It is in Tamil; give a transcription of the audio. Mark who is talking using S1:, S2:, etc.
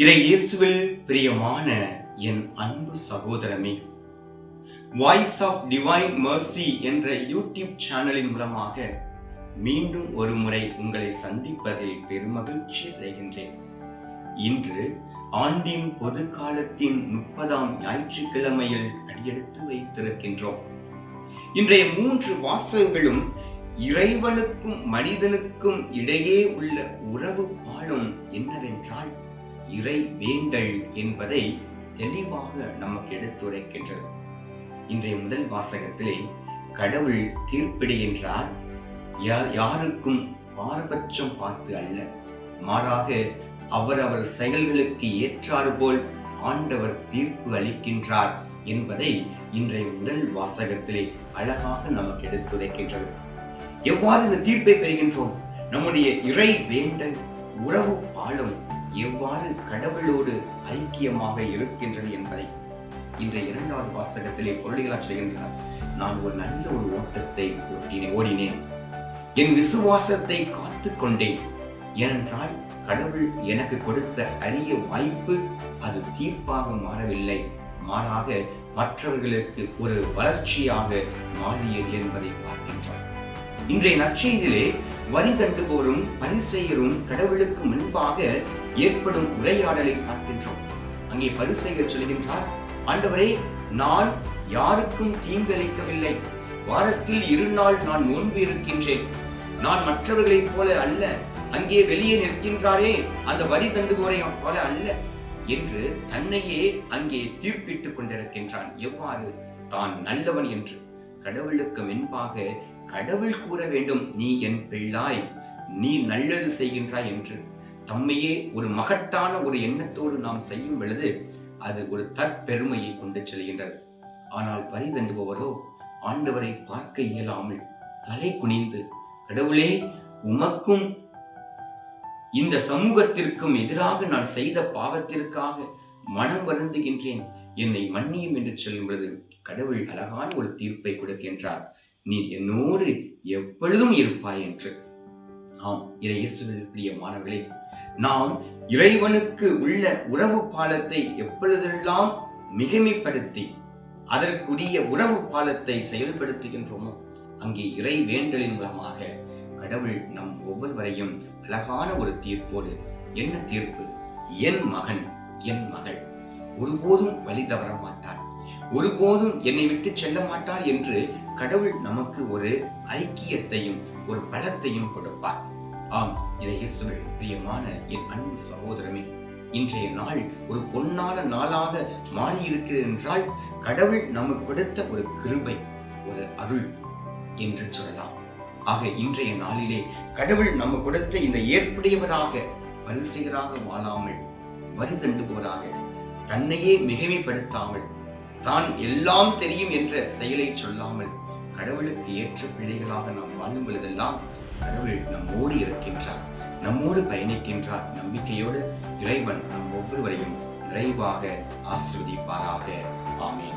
S1: இறை இயேசுவில் பிரியமான என் அன்பு சகோதரமே வாய்ஸ் ஆஃப் டிவைன் மர்சி என்ற யூடியூப் சேனலின் மூலமாக மீண்டும் ஒரு முறை உங்களை சந்திப்பதில் பெருமகிழ்ச்சி அடைகின்றேன். இன்று ஆண்டின் பொது காலத்தின் முப்பதாம் ஞாயிற்றுக்கிழமையில் அடியெடுத்து வைத்திருக்கின்றோம். இன்றைய மூன்று வாசகங்களும் இறைவனுக்கும் மனிதனுக்கும் இடையே உள்ள உறவு பாலம் என்னவென்றால் இறை வேண்டல் என்பதை தெளிவாக நமக்கு எடுத்துரைக்கின்றது. இன்றைய முதல் வாசகத்திலே கடவுள் தீர்ப்பிடுகின்றார் யா- யாருக்கும் பாரபட்சம் பார்த்து அல்ல. மாறாக அவரவர் செயல்களுக்கு ஏற்றாறு போல் ஆண்டவர் தீர்ப்பு அளிக்கின்றார் என்பதை இன்றைய முதல் வாசகத்திலே அழகாக நமக்கு எடுத்துரைக்கின்றது. எவ்வாறு இந்த தீர்ப்பை பெறுகின்றோம்? நம்முடைய இறை வேண்டல் உறவு பாலம் எவ்வாறு கடவுளோடு ஐக்கியமாக இருக்கின்றது என்பதை இன்றைய இரண்டாவது வாசகத்திலே பொருளிகளாக செய்கின்றார். நான் ஒரு நல்ல ஒரு ஓட்டத்தை ஓடினேன். என் விசுவாசத்தை காத்து கொண்டேன். ஏனென்றால் கடவுள் எனக்கு கொடுத்த அரிய வாய்ப்பு அது தீர்ப்பாக மாறவில்லை. மாறாக மற்றவர்களுக்கு ஒரு வளர்ச்சியாக மாறியது என்பதை பார்க்கின்றோம் இன்றைய நற்செய்தியிலே வரி தட்டுபோரும் பரிசெயரும் கடவுளுக்கு முன்பாக ஏற்படும் உரையாடலை பார்க்கின்றோம் அங்கே பரிசெயர் சொல்கின்றார் ஆண்டவரே நான் யாருக்கும் தீங்களிக்கவில்லை. வாரத்தில் இரு நாள் நான் நோன்பு இருக்கின்றேன். நான் மற்றவர்களைப் போல அல்ல. அங்கே வெளியே நிற்கின்றாரே அந்த வரி தந்துபோரை போல அல்ல. என்று தன்னையே அங்கே தீர்ப்பிட்டுக் கொண்டிருக்கின்றான். எவ்வாறு? தான் நல்லவன் என்று. கடவுளுக்கு முன்பாக கடவுள் கூற வேண்டும் நீ என் பிள்ளாய் நீ நல்லது செய்கின்றாய் என்று. தம்மையே ஒரு மகட்டான ஒரு எண்ணத்தோடு நாம் செய்யும் பொழுது அது ஒரு தற்பெருமையை கொண்டு செல்கின்றது. ஆனால் வரி ஆண்டவரை பார்க்க இயலாமல் தலை குனிந்து கடவுளே உமக்கும் இந்த சமூகத்திற்கும் எதிராக நான் செய்த பாவத்திற்காக மனம் வருந்துகின்றேன். என்னை மன்னியும் என்று சொல்லும் பொழுது கடவுள் அழகான ஒரு தீர்ப்பை கொடுக்கின்றார். நீ என்னோடு எப்பொழுதும் இருப்பாய் என்று. ஆம் இறை இயேசுவில் பிரியமானவர்களே நாம் இறைவனுக்கு உள்ள உறவு பாலத்தை எப்பொழுதெல்லாம் மிகைமைப்படுத்தி அதற்குரிய உறவு பாலத்தை செயல்படுத்துகின்றோமோ அங்கே இறை வேண்டலின் மூலமாக கடவுள் நம் ஒவ்வொருவரையும் அழகான ஒரு தீர்ப்போடு என்ன தீர்ப்பு? என் மகன் என் மகள். ஒருபோதும் வழி தவற மாட்டார் ஒருபோதும் என்னை விட்டு செல்ல மாட்டார் என்று கடவுள் நமக்கு ஒரு ஐக்கியத்தையும் ஒரு பலத்தையும் கொடுப்பார். ஆம் இதை இயேசுவில் பிரியமான என் அன்பு சகோதரமே இன்றைய நாள் ஒரு பொன்னான நாளாக மாறியிருக்கிறது என்றால் கடவுள் நமக்கு கொடுத்த ஒரு கிருபை ஒரு அருள் என்று சொல்லலாம். ஆக இன்றைய நாளிலே கடவுள் நம்ம கொடுத்த இந்த ஏற்புடையவராக பரிசெயராக வாழாமல் வருதண்டுபவராக தன்னையே மிகைமைப்படுத்தாமல் தான் எல்லாம் தெரியும் என்ற செயலை சொல்லாமல் கடவுளுக்கு ஏற்ற பிள்ளைகளாக நாம் வாழும் பொழுதெல்லாம் கடவுள் நம்மோடு இருக்கின்றார் நம்மோடு பயணிக்கின்றார். நம்பிக்கையோடு இறைவன் நம் ஒவ்வொருவரையும் நிறைவாக ஆசிர்வதிப்பாராக. ஆமேன்.